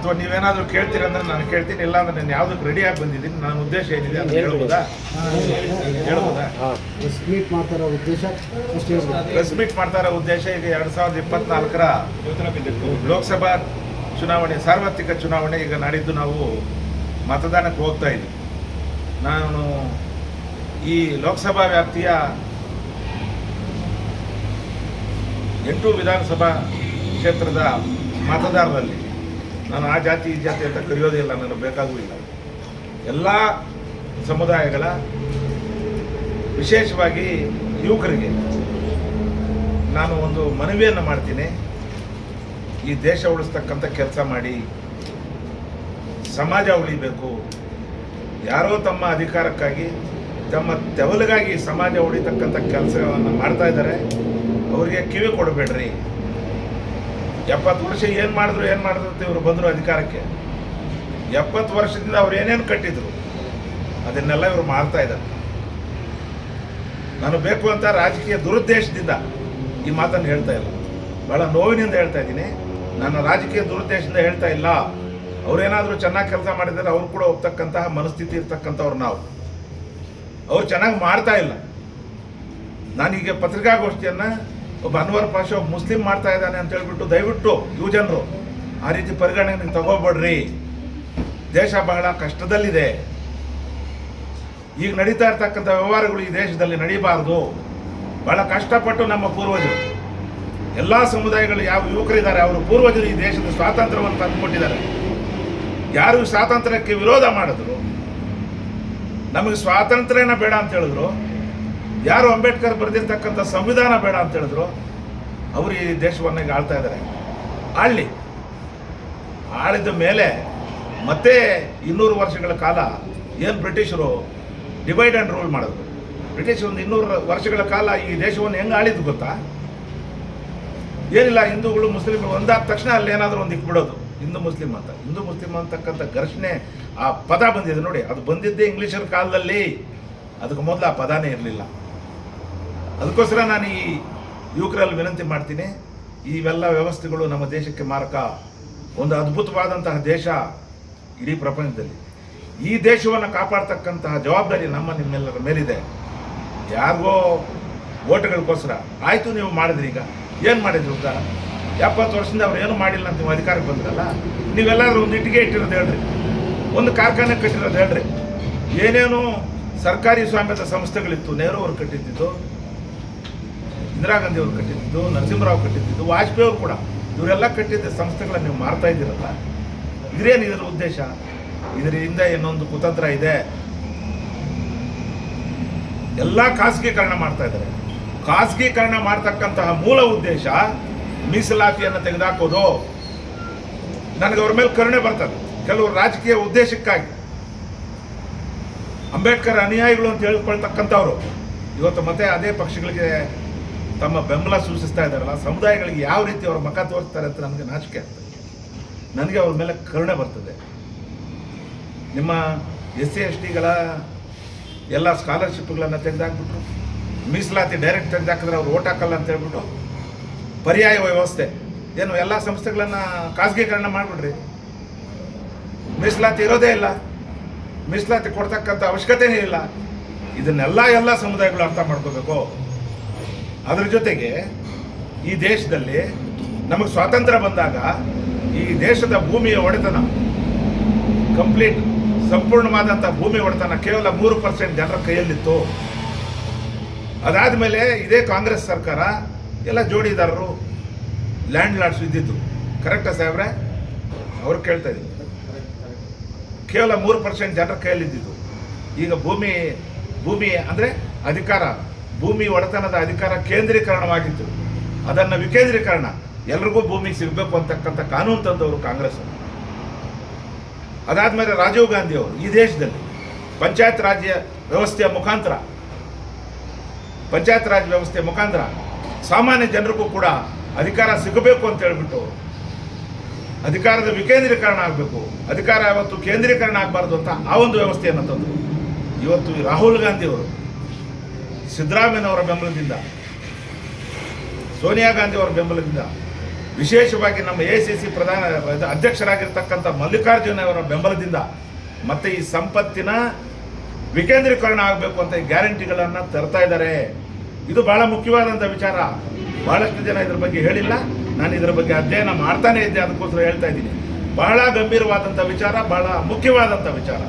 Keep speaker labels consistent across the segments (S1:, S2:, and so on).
S1: ಅಥವಾ ನೀವೇನಾದ್ರೂ ಕೇಳ್ತೀರ ಅಂದ್ರೆ ನಾನು ಕೇಳ್ತೀನಿ ಇಲ್ಲ ಅಂದ್ರೆ ನಾನು ಯಾವ್ದಕ್ಕೆ ಆಗಿ ಬಂದಿದ್ದೀನಿ ನನ್ನ ಉದ್ದೇಶ ಏನಿದೆ ಅಂತ ಹೇಳ್ಬೋದಾ? ಹೇಳ್ಬೋದಾ?
S2: ಪ್ರೆಸ್ ಮೀಟ್ ಮಾಡ್ತಾರೋ ಉದ್ದೇಶ? ಅಷ್ಟು ಹೇಳ್ಬೋದು
S1: ಪ್ರೆಸ್ ಮೀಟ್ ಮಾಡ್ತಾ ಇರೋ ಉದ್ದೇಶ ಈಗ ಎರಡ್ ಸಾವಿರದ ಇಪ್ಪತ್ನಾಲ್ಕರ ಲೋಕಸಭಾ ಚುನಾವಣೆ ಸಾರ್ವತ್ರಿಕ ಚುನಾವಣೆ ಈಗ ನಾಡಿದ್ದು ನಾವು ಮತದಾನಕ್ಕೆ ಹೋಗ್ತಾ ಇದ್ದೀವಿ. ನಾನು ಈ ಲೋಕಸಭಾ ವ್ಯಾಪ್ತಿಯ ಎಂಟು ವಿಧಾನಸಭಾ ಕ್ಷೇತ್ರದ ಮತದಾರರಲ್ಲಿ ನಾನು ಆ ಜಾತಿ, ಈ ಜಾತಿ ಅಂತ ಕರೆಯೋದಿಲ್ಲ ನನಗೆ ಬೇಕಾಗೂ ಇಲ್ಲ. ಎಲ್ಲ ಸಮುದಾಯಗಳ ವಿಶೇಷವಾಗಿ ಯುವಕರಿಗೆ ನಾನು ಒಂದು ಮನವಿಯನ್ನು ಮಾಡ್ತೀನಿ. ಈ ದೇಶ ಉಳಿಸ್ತಕ್ಕಂಥ ಕೆಲಸ ಮಾಡಿ, ಸಮಾಜ ಉಳಿಬೇಕು. ಯಾರೋ ತಮ್ಮ ಅಧಿಕಾರಕ್ಕಾಗಿ, ತಮ್ಮ ತೆವಲಿಗಾಗಿ ಸಮಾಜ ಉಳಿತಕ್ಕಂಥ ಕೆಲಸವನ್ನು ಮಾಡ್ತಾ ಇದ್ದಾರೆ. ಅವರಿಗೆ ಕಿವಿ ಕೊಡಬೇಡ್ರಿ. ಎಪ್ಪತ್ತು ವರ್ಷ ಏನು ಮಾಡಿದ್ರು ಏನು ಮಾಡಿದ್ರು ಇವರು ಬಂದರು ಅಧಿಕಾರಕ್ಕೆ. ಎಪ್ಪತ್ತು ವರ್ಷದಿಂದ ಅವ್ರು ಏನೇನು ಕಟ್ಟಿದ್ರು, ಅದನ್ನೆಲ್ಲ ಇವರು ಮಾಡ್ತಾ ಇದ್ದಾರೆ. ನಾನು ಬೇಕು ಅಂತ ರಾಜಕೀಯ ದುರುದ್ದೇಶದಿಂದ ಈ ಮಾತನ್ನು ಹೇಳ್ತಾ ಇಲ್ಲ. ಬಹಳ ನೋವಿನಿಂದ ಹೇಳ್ತಾ ಇದ್ದೀನಿ. ನಾನು ರಾಜಕೀಯ ದುರುದ್ದೇಶದಿಂದ ಹೇಳ್ತಾ ಇಲ್ಲ. ಅವರೇನಾದರೂ ಚೆನ್ನಾಗಿ ಕೆಲಸ ಮಾಡಿದರೆ ಅವ್ರು ಕೂಡ ಹೋಗ್ತಕ್ಕಂತಹ ಮನಸ್ಥಿತಿ ಇರ್ತಕ್ಕಂಥವ್ರು ನಾವು. ಅವ್ರು ಚೆನ್ನಾಗಿ ಮಾಡ್ತಾ ಇಲ್ಲ. ನಾನೀಗ ಪತ್ರಿಕಾಗೋಷ್ಠಿಯನ್ನು ಒಬ್ಬ ಅನ್ವರ್ ಪಾಷ ಒಬ್ಬ ಮುಸ್ಲಿಂ ಮಾಡ್ತಾ ಇದ್ದಾನೆ ಅಂತ ಹೇಳ್ಬಿಟ್ಟು ದಯವಿಟ್ಟು ಯುವಜನರು ಆ ರೀತಿ ಪರಿಗಣನೆಗೆ ತಗೋಬೇಡ್ರಿ ದೇಶ ಬಹಳ ಕಷ್ಟದಲ್ಲಿದೆ. ಈಗ ನಡೀತಾ ಇರ್ತಕ್ಕಂಥ ವ್ಯವಹಾರಗಳು ಈ ದೇಶದಲ್ಲಿ ನಡೀಬಾರ್ದು. ಬಹಳ ಕಷ್ಟಪಟ್ಟು ನಮ್ಮ ಪೂರ್ವಜರು, ಎಲ್ಲ ಸಮುದಾಯಗಳು ಯಾವ ಯುವಕರಿದ್ದಾರೆ, ಅವರು ಪೂರ್ವಜರು ಈ ದೇಶದ ಸ್ವಾತಂತ್ರ್ಯವನ್ನು ತಂದುಕೊಟ್ಟಿದ್ದಾರೆ. ಯಾರು ಸ್ವಾತಂತ್ರ್ಯಕ್ಕೆ ವಿರೋಧ ಮಾಡಿದ್ರು? ನಮಗೆ ಸ್ವಾತಂತ್ರ್ಯನ ಬೇಡ ಅಂತ ಹೇಳಿದ್ರು. ಯಾರು ಅಂಬೇಡ್ಕರ್ ಬರೆದಿರ್ತಕ್ಕಂಥ ಸಂವಿಧಾನ ಬೇಡ ಅಂತ ಹೇಳಿದ್ರು, ಅವರು ಈ ದೇಶವನ್ನ ಆಳ್ತಾ ಇದ್ದಾರೆ ಆಳ್ಲಿ. ಆಳಿದ ಮೇಲೆ ಮತ್ತೆ ಇನ್ನೂರು ವರ್ಷಗಳ ಕಾಲ ಏನು ಬ್ರಿಟಿಷರು ಡಿವೈಡ್ ಆ್ಯಂಡ್ ರೂಲ್ ಮಾಡಿದ್ರು. ಬ್ರಿಟಿಷ್ ಒಂದು ಇನ್ನೂರು ವರ್ಷಗಳ ಕಾಲ ಈ ದೇಶವನ್ನು ಹೆಂಗೆ ಆಳಿದ್ದು ಗೊತ್ತಾ? ಏನಿಲ್ಲ, ಹಿಂದೂಗಳು, ಮುಸ್ಲಿಮ್ಗಳು ಒಂದಾದ ತಕ್ಷಣ ಅಲ್ಲಿ ಏನಾದರೂ ಒಂದು ಇಕ್ಬಿಡೋದು ಹಿಂದೂ ಮುಸ್ಲಿಂ ಅಂತ. ಹಿಂದೂ ಮುಸ್ಲಿಂ ಅಂತಕ್ಕಂಥ ಘರ್ಷಣೆ ಆ ಪದ ಬಂದಿದೆ ನೋಡಿ. ಅದು ಬಂದಿದ್ದೇ ಇಂಗ್ಲೀಷರ ಕಾಲದಲ್ಲಿ. ಅದಕ್ಕೆ ಮೊದಲು ಆ ಪದಾನೇ ಇರಲಿಲ್ಲ. ಅದಕ್ಕೋಸ್ಕರ ನಾನು ಈ ಯುವಕರಲ್ಲಿ ವಿನಂತಿ ಮಾಡ್ತೀನಿ, ಇವೆಲ್ಲ ವ್ಯವಸ್ಥೆಗಳು ನಮ್ಮ ದೇಶಕ್ಕೆ ಮಾರಕ. ಒಂದು ಅದ್ಭುತವಾದಂತಹ ದೇಶ ಇಡೀ ಪ್ರಪಂಚದಲ್ಲಿ. ಈ ದೇಶವನ್ನು ಕಾಪಾಡ್ತಕ್ಕಂತಹ ಜವಾಬ್ದಾರಿ ನಮ್ಮ ನಿಮ್ಮೆಲ್ಲರ ಮೇಲಿದೆ. ಯಾರಿಗೋ ಓಟ್ಗಳಿಗೋಸ್ಕರ. ಆಯಿತು ನೀವು ಮಾಡಿದ್ರಿ ಈಗ. ಏನು ಮಾಡಿದ್ರು ಉದ್ದಾರ ಎಪ್ಪತ್ತು ವರ್ಷದಿಂದ ಅವ್ರು ಏನು ಮಾಡಿಲ್ಲ ಅಂತ ನೀವು ಅಧಿಕಾರಕ್ಕೆ ಬಂದ್ರಲ್ಲ? ನೀವೆಲ್ಲಾದರೂ ಒಂದು ಇಟ್ಟಿಗೆ ಇಟ್ಟಿರೋದು ಹೇಳ್ರಿ. ಒಂದು ಕಾರ್ಖಾನೆ ಕಟ್ಟಿರೋದು ಹೇಳ್ರಿ. ಏನೇನು ಸರ್ಕಾರಿ ಸ್ವಾಮ್ಯದ ಸಂಸ್ಥೆಗಳಿತ್ತು, ನೆಹರು ಅವರು ಕಟ್ಟಿದ್ದು ಇಂದಿರಾ ಗಾಂಧಿ ಅವರು ಕಟ್ಟಿದ್ದು, ನರಸಿಂಹರಾವ್ ಕಟ್ಟಿದ್ದು, ವಾಜಪೇಯಿ ಅವರು ಕೂಡ. ಇವರೆಲ್ಲ ಕಟ್ಟಿದ್ದ ಸಂಸ್ಥೆಗಳನ್ನ ನೀವು ಮಾರ್ತಾ ಇದ್ದೀರಲ್ಲ, ಇದ್ರೇನು ಇದರ ಉದ್ದೇಶ? ಇದರಿಂದ ಇನ್ನೊಂದು ಕುತಂತ್ರ ಇದೆ. ಎಲ್ಲ ಖಾಸಗೀಕರಣ ಮಾಡ್ತಾ ಇದ್ದಾರೆ. ಖಾಸಗೀಕರಣ ಮಾಡ್ತಕ್ಕಂತಹ ಮೂಲ ಉದ್ದೇಶ ಮೀಸಲಾತಿಯನ್ನು ತೆಗೆದುಹಾಕೋದು ನನಗೆ ಅವ್ರ ಮೇಲೆ ಕರುಣೆ ಬರ್ತದೆ. ಕೆಲವು ರಾಜಕೀಯ ಉದ್ದೇಶಕ್ಕಾಗಿ. ಅಂಬೇಡ್ಕರ್ ಅನುಯಾಯಿಗಳು ಅಂತ ಹೇಳ್ಕೊಳ್ತಕ್ಕಂಥವ್ರು. ಇವತ್ತು ಮತ್ತೆ ಅದೇ ಪಕ್ಷಗಳಿಗೆ ತಮ್ಮ ಬೆಂಬಲ ಸೂಚಿಸ್ತಾ ಇದ್ದಾರಲ್ಲ, ಸಮುದಾಯಗಳಿಗೆ ಯಾವ ರೀತಿ ಅವ್ರ ಮಖ ತೋರಿಸ್ತಾರೆ ಅಂತ ನನಗೆ ನಾಚಿಕೆ ಆಗ್ತದೆ. ನನಗೆ ಅವ್ರ ಮೇಲೆ ಕರುಣೆ ಬರ್ತದೆ. ನಿಮ್ಮ ಎಸ್ ಸಿ ಎಸ್ ಟಿಗಳ ಎಲ್ಲ ಸ್ಕಾಲರ್ಶಿಪ್ಗಳನ್ನು ತೆಗೆದಾಕ್ಬಿಟ್ರು, ಮೀಸಲಾತಿ ಡೈರೆಕ್ಟ್ ತೆಗೆದಾಕಿದ್ರೆ ಅವ್ರು ಓಟ್ ಹಾಕಲ್ಲ ಅಂತ ಹೇಳ್ಬಿಟ್ಟು ಪರ್ಯಾಯ ವ್ಯವಸ್ಥೆ. ಏನು ಎಲ್ಲ ಸಂಸ್ಥೆಗಳನ್ನು ಖಾಸಗೀಕರಣ ಮಾಡಿಬಿಡ್ರಿ. ಮೀಸಲಾತಿ ಇರೋದೇ ಇಲ್ಲ. ಮೀಸಲಾತಿ ಕೊಡ್ತಕ್ಕಂಥ ಅವಶ್ಯಕತೆನೇ ಇಲ್ಲ. ಇದನ್ನೆಲ್ಲ ಎಲ್ಲ ಸಮುದಾಯಗಳು ಅರ್ಥ ಮಾಡ್ಕೋಬೇಕು. ಅದ್ರ ಜೊತೆಗೆ ಈ ದೇಶದಲ್ಲಿ ನಮಗೆ ಸ್ವಾತಂತ್ರ್ಯ ಬಂದಾಗ ಈ ದೇಶದ ಭೂಮಿಯ ಒಡೆತನ ಕಂಪ್ಲೀಟ್ ಸಂಪೂರ್ಣವಾದಂಥ ಭೂಮಿ ಒಡೆತನ ಕೇವಲ ಮೂರು ಪರ್ಸೆಂಟ್ ಜನರ ಕೈಯಲ್ಲಿತ್ತು. ಅದಾದಮೇಲೆ ಇದೇ ಕಾಂಗ್ರೆಸ್ ಸರ್ಕಾರ ಎಲ್ಲ ಜೋಡಿದಾರರು ಲ್ಯಾಂಡ್ ಲಾರ್ಡ್ಸ್ ಇದ್ದಿದ್ದು. ಕರೆಕ್ಟಾ ಸಾಹೇಬ್ರೆ? ಅವ್ರು ಕೇಳ್ತಾ ಇದ್ದೀನಿ ಕೇವಲ ಮೂರು ಪರ್ಸೆಂಟ್ ಜನರ ಕೈಯಲ್ಲಿದ್ದಿದ್ದು. ಈಗ ಭೂಮಿ ಭೂಮಿ ಅಂದರೆ ಅಧಿಕಾರ. ಭೂಮಿ ಒಡೆತನದ ಅಧಿಕಾರ ಕೇಂದ್ರೀಕರಣವಾಗಿತ್ತು. ಅದನ್ನು ವಿಕೇಂದ್ರೀಕರಣ. ಎಲ್ರಿಗೂ ಭೂಮಿ ಸಿಗಬೇಕು ಅಂತಕ್ಕಂಥ ಕಾನೂನು ತಂದವರು ಕಾಂಗ್ರೆಸ್ ಅದಾದಮೇಲೆ ರಾಜೀವ್ ಗಾಂಧಿ ಅವರು ಈ ದೇಶದಲ್ಲಿ ಪಂಚಾಯತ್ ರಾಜ್ಯ ವ್ಯವಸ್ಥೆಯ ಮುಖಾಂತರ, ಪಂಚಾಯತ್ ರಾಜ್ ವ್ಯವಸ್ಥೆಯ ಮುಖಾಂತರ ಸಾಮಾನ್ಯ ಜನರಿಗೂ ಕೂಡ ಅಧಿಕಾರ ಸಿಗಬೇಕು ಅಂತ ಹೇಳ್ಬಿಟ್ಟು ಅಧಿಕಾರದ ವಿಕೇಂದ್ರೀಕರಣ ಆಗಬೇಕು. ಅಧಿಕಾರ ಯಾವತ್ತು ಕೇಂದ್ರೀಕರಣ ಆಗಬಾರ್ದು ಅಂತ ಆ ಒಂದು ವ್ಯವಸ್ಥೆಯನ್ನು ತಂದರು. ಇವತ್ತು ರಾಹುಲ್ ಗಾಂಧಿ ಅವರು ಸಿದ್ದರಾಮಯ್ಯನವರ ಬೆಂಬಲದಿಂದ, ಸೋನಿಯಾ ಗಾಂಧಿ ಅವರ ಬೆಂಬಲದಿಂದ, ವಿಶೇಷವಾಗಿ ನಮ್ಮ ಎ ಸಿ ಸಿ ಪ್ರಧಾನ ಅಧ್ಯಕ್ಷರಾಗಿರ್ತಕ್ಕಂಥ ಮಲ್ಲಿಕಾರ್ಜುನ ಅವರ ಬೆಂಬಲದಿಂದ ಮತ್ತೆ ಈ ಸಂಪತ್ತಿನ ವಿಕೇಂದ್ರೀಕರಣ ಆಗಬೇಕು ಅಂತ ಈ ಗ್ಯಾರಂಟಿಗಳನ್ನು ತರ್ತಾ ಇದ್ದಾರೆ. ಇದು ಬಹಳ ಮುಖ್ಯವಾದಂಥ ವಿಚಾರ. ಬಹಳಷ್ಟು ಜನ ಇದ್ರ ಬಗ್ಗೆ ಹೇಳಿಲ್ಲ. ನಾನು ಇದರ ಬಗ್ಗೆ ಅಧ್ಯಯನ ಮಾಡ್ತಾನೆ ಇದ್ದೆ, ಅದಕ್ಕೋಸ್ಕರ ಹೇಳ್ತಾ ಇದ್ದೀನಿ. ಬಹಳ ಗಂಭೀರವಾದಂಥ ವಿಚಾರ, ಬಹಳ ಮುಖ್ಯವಾದಂಥ ವಿಚಾರ.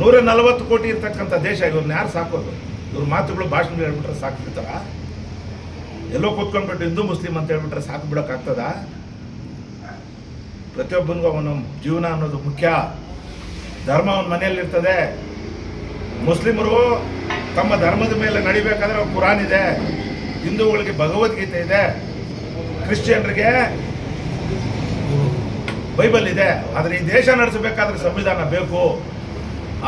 S1: ನೂರ ನಲವತ್ತು ಕೋಟಿ ಇರ್ತಕ್ಕಂಥ ದೇಶ ಇವ್ರನ್ನ ಯಾರು ಸಾಕೋದು? ಇವ್ರ ಮಾತುಗಳು ಭಾಷಣ ಹೇಳ್ಬಿಟ್ರೆ ಸಾಕ್ಬಿಡ್ತಾರ ಎಲ್ಲೋ ಕೂತ್ಕೊಂಡ್ಬಿಟ್ಟು ಹಿಂದೂ, ಮುಸ್ಲಿಂ ಅಂತ ಹೇಳ್ಬಿಟ್ರೆ ಸಾಕು ಬಿಡೋಕ್ಕಾಗ್ತದ ಪ್ರತಿಯೊಬ್ಬನಿಗೂ ಅವನ ಜೀವನ ಅನ್ನೋದು ಮುಖ್ಯ. ಧರ್ಮ ಅವನ ಮನೆಯಲ್ಲಿರ್ತದೆ ಮುಸ್ಲಿಮರು ತಮ್ಮ ಧರ್ಮದ ಮೇಲೆ ನಡಿಬೇಕಾದ್ರೆ ಕುರಾನ್ ಇದೆ. ಹಿಂದೂಗಳಿಗೆ ಭಗವದ್ಗೀತೆ ಇದೆ. ಕ್ರಿಶ್ಚಿಯನ್ರಿಗೆ ಬೈಬಲ್ ಇದೆ. ಆದರೆ ಈ ದೇಶ ನಡೆಸಬೇಕಾದ್ರೆ ಸಂವಿಧಾನ ಬೇಕು.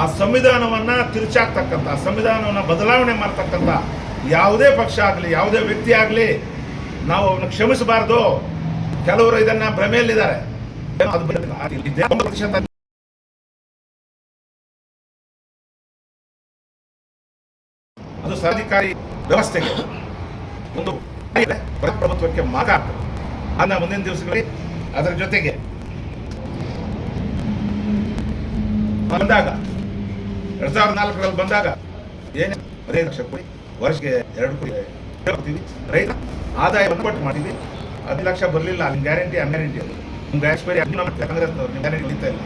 S1: ಆ ಸಂವಿಧಾನವನ್ನ ತಿರುಚಾಕ್ತಕ್ಕಂಥ, ಸಂವಿಧಾನವನ್ನ ಬದಲಾವಣೆ ಮಾಡ್ತಕ್ಕಂಥ ಯಾವುದೇ ಪಕ್ಷ ಆಗಲಿ, ಯಾವುದೇ ವ್ಯಕ್ತಿ ಆಗಲಿ, ನಾವು ಅವನ್ನ ಕ್ಷಮಿಸಬಾರ್ದು. ಕೆಲವರು ಇದನ್ನ ಭ್ರಮೆಯಲ್ಲಿದ್ದಾರೆ. ಅದು ಸರ್ಕಾರಿ ವ್ಯವಸ್ಥೆಗೆ ಒಂದು ಪ್ರಭುತ್ವಕ್ಕೆ ಮಾರ್ಗ ಆಗ್ತದೆ. ಅದನ್ನ ಮುಂದಿನ ದಿವಸಗಳಲ್ಲಿ ಅದರ ಜೊತೆಗೆ ಬಂದಾಗ ಎರಡ್ ಸಾವಿರದ ನಾಲ್ಕರಲ್ಲಿ ಬಂದಾಗ ಏನೇ ಹದಿನೈದು ಲಕ್ಷ ಕೋಟಿ ವರ್ಷಕ್ಕೆ ಎರಡು ಕೋಟಿ ರೈತ ಆದಾಯ ಕೊಟ್ಟು ಮಾಡಿದ್ವಿ ಹದಿನೈದು ಲಕ್ಷ ಬರಲಿಲ್ಲ ನಿಮ್ಮ ಗ್ಯಾರಂಟಿ ಅನ್ಗ್ಯಾರಂಟಿ ಅದು. ನಿಮ್ಮ ಎಕ್ಸ್ಪೈರಿ ಕಾಂಗ್ರೆಸ್ನವ್ರು ನಿಮ್ಮ ಗ್ಯಾರಂಟಿ ಉಳಿತಾ ಇಲ್ಲ.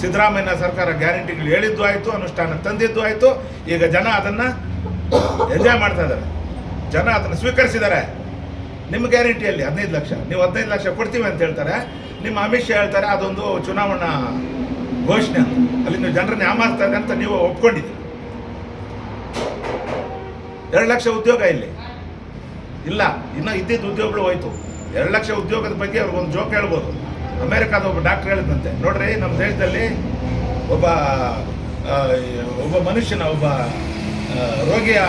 S1: ಸಿದ್ದರಾಮಯ್ಯ ಸರ್ಕಾರ ಗ್ಯಾರಂಟಿಗಳು ಹೇಳಿದ್ದು ಆಯಿತು, ಅನುಷ್ಠಾನ ತಂದಿದ್ದು ಆಯಿತು. ಈಗ ಜನ ಅದನ್ನು ಎಂಜಾಯ್ ಮಾಡ್ತಾ ಇದ್ದಾರೆ. ಜನ ಅದನ್ನು ಸ್ವೀಕರಿಸಿದ್ದಾರೆ. ನಿಮ್ಮ ಗ್ಯಾರಂಟಿಯಲ್ಲಿ ಹದಿನೈದು ಲಕ್ಷ, ನೀವು ಹದಿನೈದು ಲಕ್ಷ ಕೊಡ್ತೀವಿ ಅಂತ ಹೇಳ್ತಾರೆ. ನಿಮ್ಮ ಅಮಿತ್ ಶಾ ಹೇಳ್ತಾರೆ, ಅದೊಂದು ಚುನಾವಣಾ ಘೋಷಣೆ ಅಂತ. ಅಲ್ಲಿ ನೀವು ಜನರನ್ನ ಯಾಮಾರ್ತಾರೆ ಅಂತ ನೀವು ಒಪ್ಕೊಂಡಿದ್ದೀರಿ. ಎರಡು ಲಕ್ಷ ಉದ್ಯೋಗ ಇಲ್ಲಿ. ಇಲ್ಲ, ಇನ್ನು ಇದ್ದಿದ್ದ ಉದ್ಯೋಗಗಳು ಹೋಯ್ತು. ಎರಡು ಲಕ್ಷ ಉದ್ಯೋಗದ ಬಗ್ಗೆ ಅವ್ರಿಗೊಂದು ಜೋಕ್ ಹೇಳ್ಬೋದು. ಅಮೇರಿಕಾದ ಒಬ್ಬ ಡಾಕ್ಟರ್ ಹೇಳಿದಂತೆ ನೋಡ್ರಿ, ನಮ್ಮ ದೇಶದಲ್ಲಿ ಒಬ್ಬ ಒಬ್ಬ ಮನುಷ್ಯನ, ಒಬ್ಬ ರೋಗಿಯ